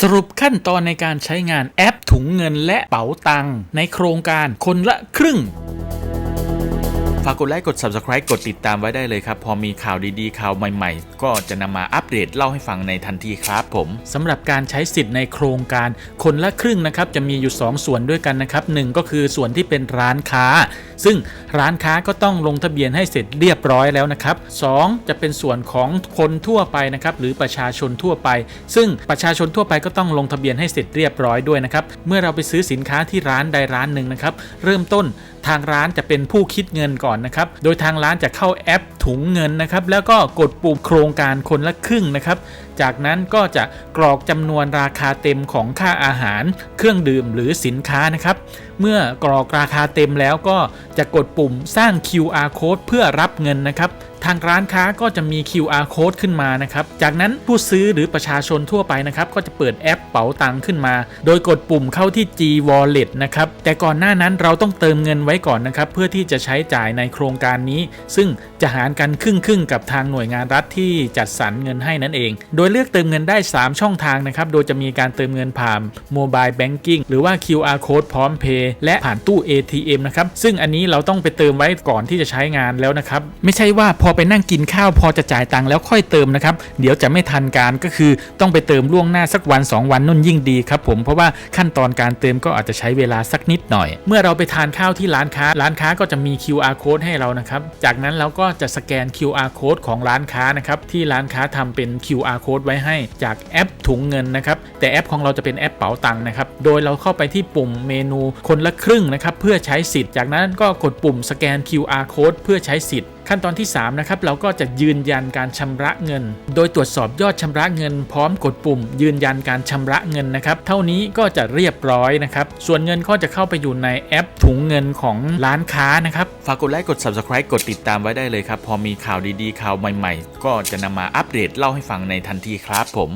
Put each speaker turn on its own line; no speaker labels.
สรุปขั้นตอนในการใช้งานแอปถุงเงินและเป๋าตังค์ในโครงการคนละครึ่งฝากกดไลค์กด Subscribe กดติดตามไว้ได้เลยครับ พอมีข่าวดีๆ ข่าวใหม่ๆ ก็จะนำมาอัปเดตเล่าให้ฟังในทันทีครับผมสำหรับการใช้สิทธิ์ในโครงการคนละครึ่งนะครับ จะมีอยู่ 2 ส่วนด้วยกันนะครับหนึ่งก็คือส่วนที่เป็นร้านค้าซึ่งร้านค้าก็ต้องลงทะเบียนให้เสร็จเรียบร้อยแล้วนะครับสองจะเป็นส่วนของคนทั่วไปนะครับหรือประชาชนทั่วไป ซึ่งประชาชนทั่วไปก็ต้องลงทะเบียนให้เสร็จเรียบร้อยด้วยนะครับเมื่อเราไปซื้อสินค้าที่ร้านใดร้านหนึ่งนะครับเริ่มต้นทางร้านจะเป็นผู้คิดเงินก่อนนะครับโดยทางร้านจะเข้าแอป ถุงเงินนะครับ แล้วก็กดปุ่มโครงการคนละครึ่งนะครับ จากนั้นก็จะกรอกจำนวนราคาเต็มของค่าอาหาร เครื่องดื่มหรือสินค้านะครับ เมื่อกรอกราคาเต็มแล้วก็จะกดปุ่มสร้าง QR code เพื่อรับเงินนะครับทางร้านค้าก็จะมี QR code ขึ้นมานะครับ จากนั้นผู้ซื้อหรือประชาชนทั่วไปนะครับ ก็จะเปิดแอปเป๋าตังขึ้นมา โดยกดปุ่มเข้าที่ G Wallet นะครับ แต่ก่อนหน้านั้นเราต้องเติมเงินไว้ก่อนนะครับ เพื่อที่จะใช้จ่ายในโครงการนี้ ซึ่งจะหารกันครึ่งๆกับทางหน่วยงานรัฐที่จัดสรรเงินให้นั่นเอง โดยเลือกเติมเงินได้ 3 ช่องทางนะครับ โดยจะมีการเติมเงินผ่าน Mobile Banking หรือว่า QR Code พร้อมเพย์และผ่านตู้ ATM นะครับ ซึ่งอันนี้เราต้องไปเติมไว้ก่อนที่จะใช้งานแล้วนะครับ ไม่ใช่ว่าพอไปนั่งกินข้าวพอจะจ่ายตังค์แล้วค่อยเติมนะครับ เดี๋ยวจะไม่ทันการก็คือต้องไปเติมล่วงหน้าสักวัน 2 วันนุ่นยิ่งดีครับผมเพราะว่าขั้นตอนการเติมก็อาจจะใช้เวลาสักนิดหน่อย เมื่อเราไปทานข้าวที่ร้านค้า ร้านค้าก็จะมี QR code ให้เรานะครับ จากนั้นเราก็จะสแกน QR code ของร้านค้านะครับที่ร้านค้าทำเป็น QR code ไว้ให้จากแอปถุงเงินนะครับแต่แอปของเราจะเป็นแอปเป๋าตังค์นะครับโดยเราเข้าไปที่ปุ่มเมนูคนละครึ่งนะครับเพื่อใช้สิทธิ์จากนั้นก็กดปุ่มสแกน QR code เพื่อใช้สิทธิ์ ขั้นตอนที่ 3 นะครับ เราก็จะยืนยันการชำระเงิน โดยตรวจสอบยอดชำระเงิน พร้อมกดปุ่ม ยืนยันการชำระเงินนะครับ เท่านี้ก็จะเรียบร้อยนะครับ ส่วนเงินก็จะเข้าไปอยู่ในแอปถุงเงินของร้านค้านะครับ ฝากกดไลค์กด Subscribe กดติดตามไว้ได้เลยครับ พอมีข่าวดีๆข่าวใหม่ ๆ ก็จะนำมาอัปเดตเล่าให้ฟังในทันทีครับผม